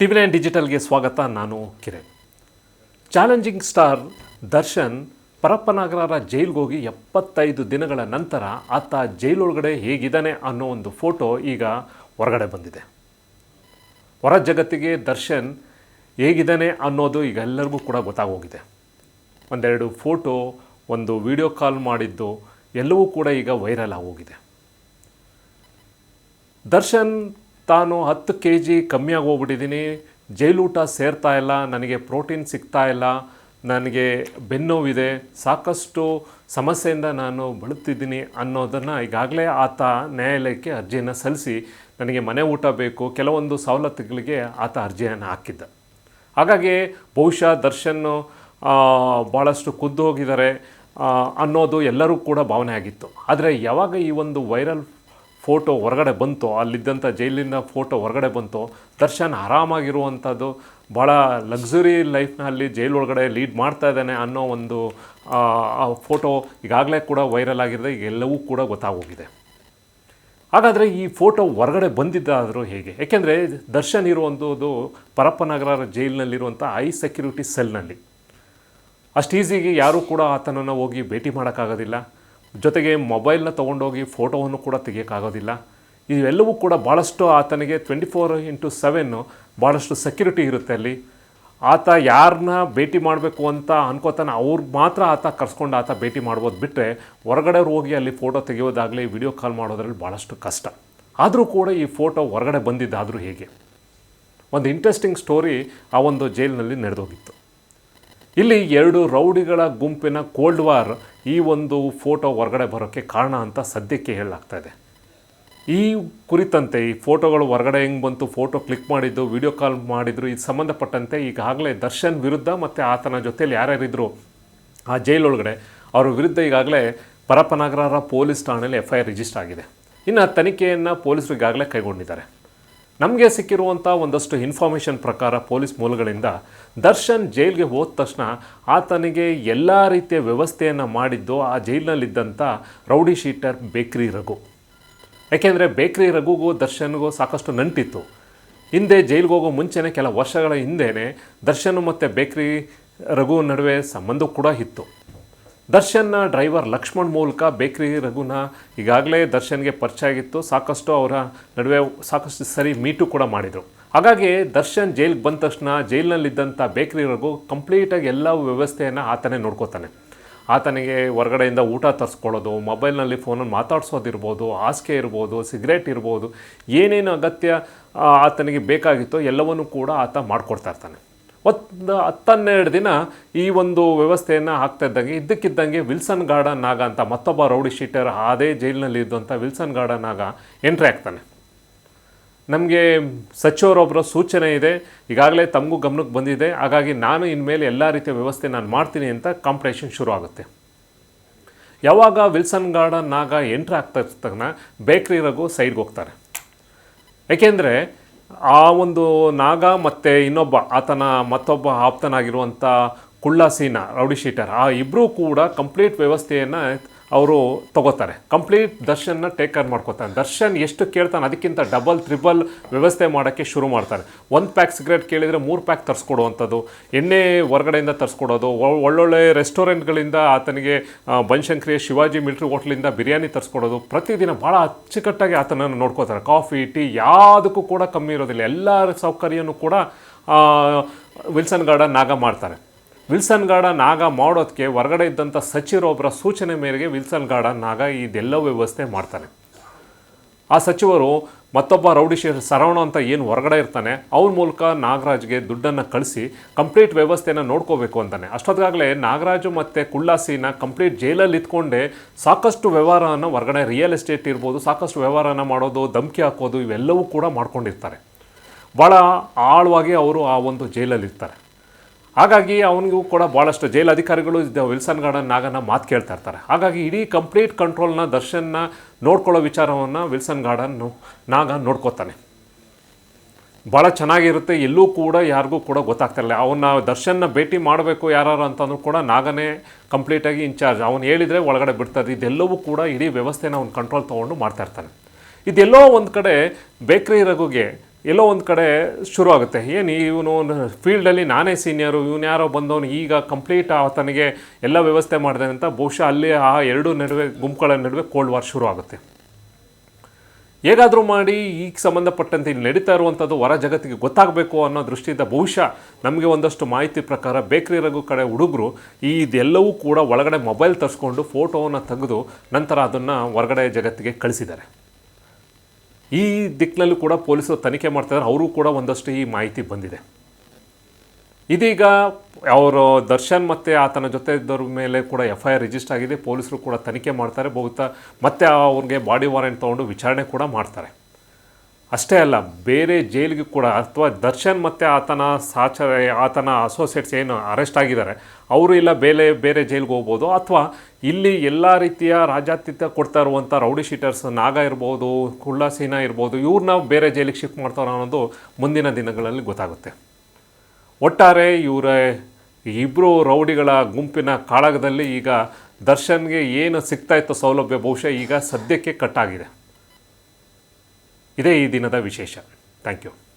TV nine ಡಿಜಿಟಲ್ಗೆ ಸ್ವಾಗತ, ನಾನು ಕಿರಣ್. ಚಾಲೆಂಜಿಂಗ್ ಸ್ಟಾರ್ ದರ್ಶನ್ ಪರಪ್ಪನಾಗರ ಜೈಲ್ಗೆ ಹೋಗಿ ಎಪ್ಪತ್ತೈದು ದಿನಗಳ ನಂತರ ಆತ ಜೈಲೊಳಗಡೆ ಹೇಗಿದ್ದಾನೆ ಅನ್ನೋ ಒಂದು ಫೋಟೋ ಈಗ ಹೊರಗಡೆ ಬಂದಿದೆ. ಹೊರ ಜಗತ್ತಿಗೆ ದರ್ಶನ್ ಹೇಗಿದ್ದಾನೆ ಅನ್ನೋದು ಈಗ ಎಲ್ಲರಿಗೂ ಕೂಡ ಗೊತ್ತಾಗೋಗಿದೆ. ಒಂದೆರಡು ಫೋಟೋ, ಒಂದು ವಿಡಿಯೋ ಕಾಲ್ ಮಾಡಿದ್ದು ಎಲ್ಲವೂ ಕೂಡ ಈಗ ವೈರಲ್ ಆಗೋಗಿದೆ. ದರ್ಶನ್ ತಾನು ಹತ್ತು ಕೆ ಜಿ ಕಮ್ಮಿಯಾಗಿ ಹೋಗ್ಬಿಟ್ಟಿದ್ದೀನಿ ಜೈಲೂಟ ಸೇರ್ತಾ ಇಲ್ಲ, ನನಗೆ ಪ್ರೋಟೀನ್ ಸಿಗ್ತಾ ಇಲ್ಲ, ನನಗೆ ಬೆನ್ನೋವಿದೆ, ಸಾಕಷ್ಟು ಸಮಸ್ಯೆಯಿಂದ ನಾನು ಬಳಲ್ತಿದ್ದೀನಿ ಅನ್ನೋದನ್ನು ಈಗಾಗಲೇ ಆತ ನ್ಯಾಯಾಲಯಕ್ಕೆ ಅರ್ಜಿಯನ್ನು ಸಲ್ಲಿಸಿ, ನನಗೆ ಮನೆ ಊಟ ಬೇಕು, ಕೆಲವೊಂದು ಸವಲತ್ತುಗಳಿಗೆ ಆತ ಅರ್ಜಿಯನ್ನು ಹಾಕಿದ್ದ. ಹಾಗಾಗಿ ಬಹುಶಃ ದರ್ಶನ್ ಭಾಳಷ್ಟು ಖುದ್ದು ಹೋಗಿದ್ದಾರೆ ಅನ್ನೋದು ಎಲ್ಲರೂ ಕೂಡ ಭಾವನೆ ಆಗಿತ್ತು. ಆದರೆ ಯಾವಾಗ ಈ ಒಂದು ವೈರಲ್ ಫೋಟೋ ಹೊರಗಡೆ ಬಂತು, ಅಲ್ಲಿದ್ದಂಥ ಜೈಲಿನ ಫೋಟೋ ಹೊರಗಡೆ ಬಂತು, ದರ್ಶನ್ ಆರಾಮಾಗಿರುವಂಥದ್ದು ಭಾಳ ಲಕ್ಸುರಿ ಲೈಫ್ನಲ್ಲಿ ಜೈಲ್ ಒಳಗಡೆ ಲೀಡ್ ಮಾಡ್ತಾ ಇದ್ದಾನೆ ಅನ್ನೋ ಒಂದು ಫೋಟೋ ಈಗಾಗಲೇ ಕೂಡ ವೈರಲ್ ಆಗಿದೆ ಎಲ್ಲವೂ ಕೂಡ ಗೊತ್ತಾಗೋಗಿದೆ. ಹಾಗಾದರೆ ಈ ಫೋಟೋ ಹೊರಗಡೆ ಬಂದಿದ್ದಾದರೂ ಹೇಗೆ? ಏಕೆಂದರೆ ದರ್ಶನ್ ಇರುವಂಥದ್ದು ಪರಪ್ಪನಗರ ಜೈಲಿನಲ್ಲಿರುವಂಥ ಹೈ ಸೆಕ್ಯೂರಿಟಿ ಸೆಲ್ನಲ್ಲಿ ಅಷ್ಟು ಈಸಿಗೆ ಯಾರೂ ಕೂಡ ಆತನನ್ನು ಹೋಗಿ ಭೇಟಿ ಮಾಡೋಕ್ಕಾಗೋದಿಲ್ಲ. ಜೊತೆಗೆ ಮೊಬೈಲ್ನ ತೊಗೊಂಡೋಗಿ ಫೋಟೋವನ್ನು ಕೂಡ ತೆಗಿಯೋಕ್ಕಾಗೋದಿಲ್ಲ. ಇವೆಲ್ಲವೂ ಕೂಡ ಭಾಳಷ್ಟು ಆತನಿಗೆ ಟ್ವೆಂಟಿ ಫೋರ್ ಇಂಟು ಸೆವೆನ್ನು ಭಾಳಷ್ಟು ಸೆಕ್ಯೂರಿಟಿ ಇರುತ್ತೆ ಅಲ್ಲಿ. ಆತ ಯಾರನ್ನ ಭೇಟಿ ಮಾಡಬೇಕು ಅಂತ ಅನ್ಕೋತಾನೆ ಅವ್ರು ಮಾತ್ರ ಆತ ಕರ್ಸ್ಕೊಂಡು ಆತ ಭೇಟಿ ಮಾಡ್ಬೋದು ಬಿಟ್ಟರೆ ಹೊರಗಡೆ ಹೋಗಿ ಅಲ್ಲಿ ಫೋಟೋ ತೆಗೆಯೋದಾಗಲಿ ವಿಡಿಯೋ ಕಾಲ್ ಮಾಡೋದ್ರಲ್ಲಿ ಭಾಳಷ್ಟು ಕಷ್ಟ. ಆದರೂ ಕೂಡ ಈ ಫೋಟೋ ಹೊರಗಡೆ ಬಂದಿದ್ದಾದರೂ ಹೇಗೆ? ಒಂದು ಇಂಟ್ರೆಸ್ಟಿಂಗ್ ಸ್ಟೋರಿ ಆ ಒಂದು ಜೈಲಿನಲ್ಲಿ ನಡೆದೋಗಿತ್ತು. ಇಲ್ಲಿ ಎರಡು ರೌಡಿಗಳ ಗುಂಪಿನ ಕೋಲ್ಡ್ ವಾರ್ ಈ ಒಂದು ಫೋಟೋ ಹೊರಗಡೆ ಬರೋಕ್ಕೆ ಕಾರಣ ಅಂತ ಸದ್ಯಕ್ಕೆ ಹೇಳಲಾಗ್ತಾ ಇದೆ. ಈ ಕುರಿತಂತೆ ಈ ಫೋಟೋಗಳು ಹೊರಗಡೆ ಹೆಂಗೆ ಬಂತು, ಫೋಟೋ ಕ್ಲಿಕ್ ಮಾಡಿದ್ದು, ವಿಡಿಯೋ ಕಾಲ್ ಮಾಡಿದ್ರು, ಇದು ಸಂಬಂಧಪಟ್ಟಂತೆ ಈಗಾಗಲೇ ದರ್ಶನ್ ವಿರುದ್ಧ ಮತ್ತು ಆತನ ಜೊತೆಯಲ್ಲಿ ಯಾರ್ಯಾರಿದ್ರು, ಆ ಜೈಲೊಳಗಡೆ ಅವರ ವಿರುದ್ಧ ಈಗಾಗಲೇ ಪರಪನಗರ ಪೊಲೀಸ್ ಠಾಣೆಯಲ್ಲಿ ಎಫ್ ಐ ಆರ್ ರಿಜಿಸ್ಟರ್ ಆಗಿದೆ. ಇನ್ನು ತನಿಖೆಯನ್ನು ಪೊಲೀಸರು ಈಗಾಗಲೇ ಕೈಗೊಂಡಿದ್ದಾರೆ. ನಮಗೆ ಸಿಕ್ಕಿರುವಂಥ ಒಂದಷ್ಟು ಇನ್ಫಾರ್ಮೇಷನ್ ಪ್ರಕಾರ ಪೊಲೀಸ್ ಮೂಲಗಳಿಂದ ದರ್ಶನ್ ಜೈಲ್ಗೆ ಹೋದ ತಕ್ಷಣ ಆತನಿಗೆ ಎಲ್ಲ ರೀತಿಯ ವ್ಯವಸ್ಥೆಯನ್ನು ಮಾಡಿದ್ದು ಆ ಜೈಲಿನಲ್ಲಿದ್ದಂಥ ರೌಡಿ ಶೀಟರ್ ಬೇಕ್ರಿ ರಘು. ಯಾಕೆಂದರೆ ಬೇಕ್ರಿ ರಘುಗೂ ದರ್ಶನ್ಗೂ ಸಾಕಷ್ಟು ನಂಟಿತ್ತು. ಹಿಂದೆ ಜೈಲಿಗೆ ಹೋಗೋ ಮುಂಚೆನೇ ಕೆಲ ವರ್ಷಗಳ ಹಿಂದೆಯೇ ದರ್ಶನ್ ಮತ್ತು ಬೇಕ್ರಿ ರಘು ನಡುವೆ ಸಂಬಂಧ ಕೂಡ ಇತ್ತು. ದರ್ಶನ್ನ ಡ್ರೈವರ್ ಲಕ್ಷ್ಮಣ್ ಮೂಲಕ ಬೇಕ್ರಿ ರಘುನ ಈಗಾಗಲೇ ದರ್ಶನ್ಗೆ ಪರಿಚಯ ಆಗಿತ್ತು. ಸಾಕಷ್ಟು ಅವರ ನಡುವೆ ಸಾಕಷ್ಟು ಸರಿ ಮೀಟು ಕೂಡ ಮಾಡಿದರು. ಹಾಗಾಗಿ ದರ್ಶನ್ ಜೈಲಿಗೆ ಬಂದ ತಕ್ಷಣ ಜೈಲಿನಲ್ಲಿದ್ದಂಥ ಬೇಕ್ರಿ ರಘು ಕಂಪ್ಲೀಟಾಗಿ ಎಲ್ಲ ವ್ಯವಸ್ಥೆಯನ್ನು ಆತನೇ ನೋಡ್ಕೋತಾನೆ. ಆತನಿಗೆ ಹೊರಗಡೆಯಿಂದ ಊಟ ತರಿಸ್ಕೊಳ್ಳೋದು, ಮೊಬೈಲ್ನಲ್ಲಿ ಫೋನಲ್ಲಿ ಮಾತಾಡ್ಸೋದಿರ್ಬೋದು, ಹಾಸಿಗೆ ಇರ್ಬೋದು, ಸಿಗರೇಟ್ ಇರ್ಬೋದು, ಏನೇನು ಅಗತ್ಯ ಆತನಿಗೆ ಬೇಕಾಗಿತ್ತೋ ಎಲ್ಲವನ್ನೂ ಕೂಡ ಆತ ಮಾಡಿಕೊಡ್ತಾ ಇರ್ತಾನೆ. ಒಂದು ಹತ್ತನ್ನೆರಡು ದಿನ ಈ ಒಂದು ವ್ಯವಸ್ಥೆಯನ್ನು ಹಾಕ್ತಾ ಇದ್ದಂಗೆ, ಇದ್ದಕ್ಕಿದ್ದಂಗೆ ವಿಲ್ಸನ್ ಗಾರ್ಡನ್ ನಾಗ ಅಂತ ಮತ್ತೊಬ್ಬ ರೌಡಿ ಶೀಟರ್ ಅದೇ ಜೈಲಿನಲ್ಲಿ ಇದ್ದಂಥ ವಿಲ್ಸನ್ ಗಾರ್ಡನ್ ನಾಗ ಎಂಟ್ರಿ ಆಗ್ತಾನೆ. ನಮಗೆ ಸಚಿವರೊಬ್ಬರ ಸೂಚನೆ ಇದೆ, ಈಗಾಗಲೇ ತಮಗೂ ಗಮನಕ್ಕೆ ಬಂದಿದೆ, ಹಾಗಾಗಿ ನಾನು ಇನ್ಮೇಲೆ ಎಲ್ಲ ರೀತಿಯ ವ್ಯವಸ್ಥೆ ನಾನು ಮಾಡ್ತೀನಿ ಅಂತ ಕಾಂಪಿಟೇಷನ್ ಶುರು ಆಗುತ್ತೆ. ಯಾವಾಗ ವಿಲ್ಸನ್ ಗಾರ್ಡನ್ ನಾಗ ಎಂಟ್ರಿ ಆಗ್ತಾ ತಕ್ಷಣ ಬೇಕ್ರಿ ರಘು ಸೈಡ್ಗೆ ಹೋಗ್ತಾರೆ. ಏಕೆಂದರೆ ಆ ಒಂದು ನಾಗ ಮತ್ತು ಇನ್ನೊಬ್ಬ ಆತನ ಮತ್ತೊಬ್ಬ ಆಪ್ತನಾಗಿರುವಂಥ ಕುಳ್ಳಾಸೀನ, ರೌಡಿ ಶೀಟರ್, ಆ ಇಬ್ಬರೂ ಕೂಡ ಕಂಪ್ಲೀಟ್ ವ್ಯವಸ್ಥೆಯನ್ನು ಅವರು ತಗೋತಾರೆ. ಕಂಪ್ಲೀಟ್ ದರ್ಶನ್ನ ಟೇಕ್ ಕೇರ್ ಮಾಡ್ಕೋತಾರೆ ದರ್ಶನ್ ಎಷ್ಟು ಕೇಳ್ತಾನೆ ಅದಕ್ಕಿಂತ ಡಬಲ್ ತ್ರಿಬಲ್ ವ್ಯವಸ್ಥೆ ಮಾಡೋಕ್ಕೆ ಶುರು ಮಾಡ್ತಾರೆ. ಒಂದು ಪ್ಯಾಕ್ ಸಿಗರೇಟ್ ಕೇಳಿದರೆ ಮೂರು ಪ್ಯಾಕ್ ತರಿಸ್ಕೊಡುವಂಥದ್ದು. ಎಣ್ಣೆ ಹೊರಗಡೆಯಿಂದ ತರಿಸ್ಕೊಡೋದು. ಒಳ್ಳೊಳ್ಳೆ ರೆಸ್ಟೋರೆಂಟ್ಗಳಿಂದ ಆತನಿಗೆ ಬನಶಂಕರಿ ಶಿವಾಜಿ ಮಿಲ್ಟ್ರಿ ಹೋಟ್ಲಿಂದ ಬಿರಿಯಾನಿ ತರಿಸ್ಕೊಡೋದು. ಪ್ರತಿದಿನ ಭಾಳ ಅಚ್ಚುಕಟ್ಟಾಗಿ ಆತನನ್ನು ನೋಡ್ಕೋತಾರೆ. ಕಾಫಿ, ಟೀ ಯಾವುದಕ್ಕೂ ಕೂಡ ಕಮ್ಮಿ ಇರೋದಿಲ್ಲ. ಎಲ್ಲ ಸೌಕರ್ಯನೂ ಕೂಡ ವಿಲ್ಸನ್ ಗಾರ್ಡನ್ ನಾಗ ಮಾಡ್ತಾರೆ. ವಿಲ್ಸನ್ ಗಾರ್ಡನ್ ನಾಗ ಮಾಡೋದಕ್ಕೆ ಹೊರಗಡೆ ಇದ್ದಂಥ ಸಚಿವರೊಬ್ಬರ ಸೂಚನೆ ಮೇರೆಗೆ ವಿಲ್ಸನ್ ಗಾರ್ಡನ್ ನಾಗ ಇದೆಲ್ಲ ವ್ಯವಸ್ಥೆ ಮಾಡ್ತಾನೆ. ಆ ಸಚಿವರು ಮತ್ತೊಬ್ಬ ರೌಡಿ ಶೇರ್ ಸರವಣ ಅಂತ ಏನು ಹೊರಗಡೆ ಇರ್ತಾನೆ ಅವ್ರ ಮೂಲಕ ನಾಗರಾಜ್ಗೆ ದುಡ್ಡನ್ನು ಕಳಿಸಿ ಕಂಪ್ಲೀಟ್ ವ್ಯವಸ್ಥೆನ ನೋಡ್ಕೋಬೇಕು ಅಂತಾನೆ. ಅಷ್ಟೊತ್ತಾಗಲೇ ನಾಗರಾಜು ಮತ್ತು ಕುಳ್ಳಾಸಿನ ಕಂಪ್ಲೀಟ್ ಜೈಲಲ್ಲಿ ಇತ್ಕೊಂಡೆ ಸಾಕಷ್ಟು ವ್ಯವಹಾರವನ್ನು ಹೊರಗಡೆ ರಿಯಲ್ ಎಸ್ಟೇಟ್ ಇರ್ಬೋದು, ಸಾಕಷ್ಟು ವ್ಯವಹಾರನ ಮಾಡೋದು, ಧಮಕಿ ಹಾಕೋದು ಇವೆಲ್ಲವೂ ಕೂಡ ಮಾಡ್ಕೊಂಡಿರ್ತಾರೆ. ಭಾಳ ಆಳವಾಗಿ ಅವರು ಆ ಒಂದು ಜೈಲಲ್ಲಿ ಇರ್ತಾರೆ. ಹಾಗಾಗಿ ಅವನಿಗೂ ಕೂಡ ಭಾಳಷ್ಟು ಜೈಲ್ ಅಧಿಕಾರಿಗಳು ವಿಲ್ಸನ್ ಗಾರ್ಡನ್ ನಾಗನ ಮಾತು ಕೇಳ್ತಾ ಇರ್ತಾರೆ. ಹಾಗಾಗಿ ಇಡೀ ಕಂಪ್ಲೀಟ್ ಕಂಟ್ರೋಲ್ನ ದರ್ಶನ್ನ ನೋಡ್ಕೊಳ್ಳೋ ವಿಚಾರವನ್ನು ವಿಲ್ಸನ್ ಗಾರ್ಡನ್ ನಾಗ ನೋಡ್ಕೋತಾನೆ. ಭಾಳ ಚೆನ್ನಾಗಿರುತ್ತೆ, ಎಲ್ಲೂ ಕೂಡ ಯಾರಿಗೂ ಕೂಡ ಗೊತ್ತಾಗ್ತಿರಲಿಲ್ಲ ಅವನ್ನ ದರ್ಶನ್ನ ಭೇಟಿ ಮಾಡಬೇಕು ಯಾರು ಅಂತಂದ್ರೂ ಕೂಡ ನಾಗನೇ ಕಂಪ್ಲೀಟಾಗಿ ಇನ್ಚಾರ್ಜ್ ಅವನು ಹೇಳಿದರೆ ಒಳಗಡೆ ಬಿಡ್ತಾರೆ ಇದೆಲ್ಲವೂ ಕೂಡ ಇಡೀ ವ್ಯವಸ್ಥೆನ ಅವ್ನು ಕಂಟ್ರೋಲ್ ತೊಗೊಂಡು ಮಾಡ್ತಾ ಇರ್ತಾನೆ. ಇದೆಲ್ಲೋ ಒಂದು ಕಡೆ ಬೇಕ್ರಿ ರಘುಗೆ ಎಲ್ಲೋ ಒಂದು ಕಡೆ ಶುರು ಆಗುತ್ತೆ. ಏನು ಇವನು ಫೀಲ್ಡಲ್ಲಿ ನಾನೇ ಸೀನಿಯರು ಇವನು ಯಾರೋ ಬಂದವನು ಈಗ ಕಂಪ್ಲೀಟ್ ಆತನಿಗೆ ಎಲ್ಲ ವ್ಯವಸ್ಥೆ ಮಾಡಿದೆ ಅಂತ ಬಹುಶಃ ಅಲ್ಲಿ ಆ ಎರಡು ನಡುವೆ, ಗುಂಪುಗಳ ನಡುವೆ ಕೋಲ್ಡ್ ವಾರ್ ಶುರು ಆಗುತ್ತೆ. ಹೇಗಾದರೂ ಮಾಡಿ ಈಗ ಸಂಬಂಧಪಟ್ಟಂತೆ ಇಲ್ಲಿ ನಡೀತಾ ಇರುವಂಥದ್ದು ಹೊರ ಜಗತ್ತಿಗೆ ಗೊತ್ತಾಗಬೇಕು ಅನ್ನೋ ದೃಷ್ಟಿಯಿಂದ ಬಹುಶಃ ನಮಗೆ ಒಂದಷ್ಟು ಮಾಹಿತಿ ಪ್ರಕಾರ ಬೇಕ್ರಿ ರಘು ಕಡೆ ಹುಡುಗರು ಈ ಇದೆಲ್ಲವೂ ಕೂಡ ಒಳಗಡೆ ಮೊಬೈಲ್ ತರಿಸ್ಕೊಂಡು ಫೋಟೋವನ್ನು ತೆಗೆದು ನಂತರ ಅದನ್ನು ಹೊರಗಡೆ ಜಗತ್ತಿಗೆ ಕಳಿಸಿದ್ದಾರೆ. ಈ ದಿಕ್ಕಿನಲ್ಲೂ ಕೂಡ ಪೊಲೀಸರು ತನಿಖೆ ಮಾಡ್ತಿದ್ದಾರೆ. ಅವರು ಕೂಡ ಒಂದಷ್ಟು ಈ ಮಾಹಿತಿ ಬಂದಿದೆ. ಇದೀಗ ಅವರು ದರ್ಶನ್ ಮತ್ತು ಆತನ ಜೊತೆ ಇದ್ದವ್ರ ಮೇಲೆ ಕೂಡ ಎಫ್ ಐ ಆರ್ ರಿಜಿಸ್ಟರ್ ಆಗಿದೆ. ಪೊಲೀಸರು ಕೂಡ ತನಿಖೆ ಮಾಡ್ತಾರೆ. ಬಹುತ ಮತ್ತೆ ಅವ್ರಿಗೆ ಬಾಡಿ ವಾರೆಂಟ್ ತೊಗೊಂಡು ವಿಚಾರಣೆ ಕೂಡ ಮಾಡ್ತಾರೆ. ಅಷ್ಟೇ ಅಲ್ಲ, ಬೇರೆ ಜೈಲಿಗೆ ಕೂಡ ಅಥವಾ ದರ್ಶನ್ ಮತ್ತು ಆತನ ಸಾಚರ, ಆತನ ಅಸೋಸಿಯೇಟ್ಸ್ ಏನು ಅರೆಸ್ಟ್ ಆಗಿದ್ದಾರೆ, ಅವರು ಇಲ್ಲ ಬೇರೆ ಬೇರೆ ಜೈಲಿಗೆ ಹೋಗ್ಬೋದು, ಅಥವಾ ಇಲ್ಲಿ ಎಲ್ಲ ರೀತಿಯ ರಾಜಾತಿಥ್ಯ ಕೊಡ್ತಾ ಇರುವಂಥ ರೌಡಿ ಶೀಟರ್ಸ್, ನಾಗ ಇರ್ಬೋದು ಕುಳ್ಳಾಸೀನ ಸೀನಾ ಇರ್ಬೋದು, ಇವ್ರನ್ನ ಬೇರೆ ಜೈಲಿಗೆ ಶಿಫ್ಟ್ ಮಾಡ್ತಾರೆ ಅನ್ನೋದು ಮುಂದಿನ ದಿನಗಳಲ್ಲಿ ಗೊತ್ತಾಗುತ್ತೆ. ಒಟ್ಟಾರೆ ಇವರ ಇಬ್ಬರು ರೌಡಿಗಳ ಗುಂಪಿನ ಕಾಳಗದಲ್ಲಿ ಈಗ ದರ್ಶನ್ಗೆ ಏನು ಸಿಗ್ತಾ ಇತ್ತು ಸೌಲಭ್ಯ, ಬಹುಶಃ ಈಗ ಸದ್ಯಕ್ಕೆ ಕಟ್ಟಾಗಿದೆ. ಇದೇ ಈ ದಿನದ ವಿಶೇಷ. Thank you.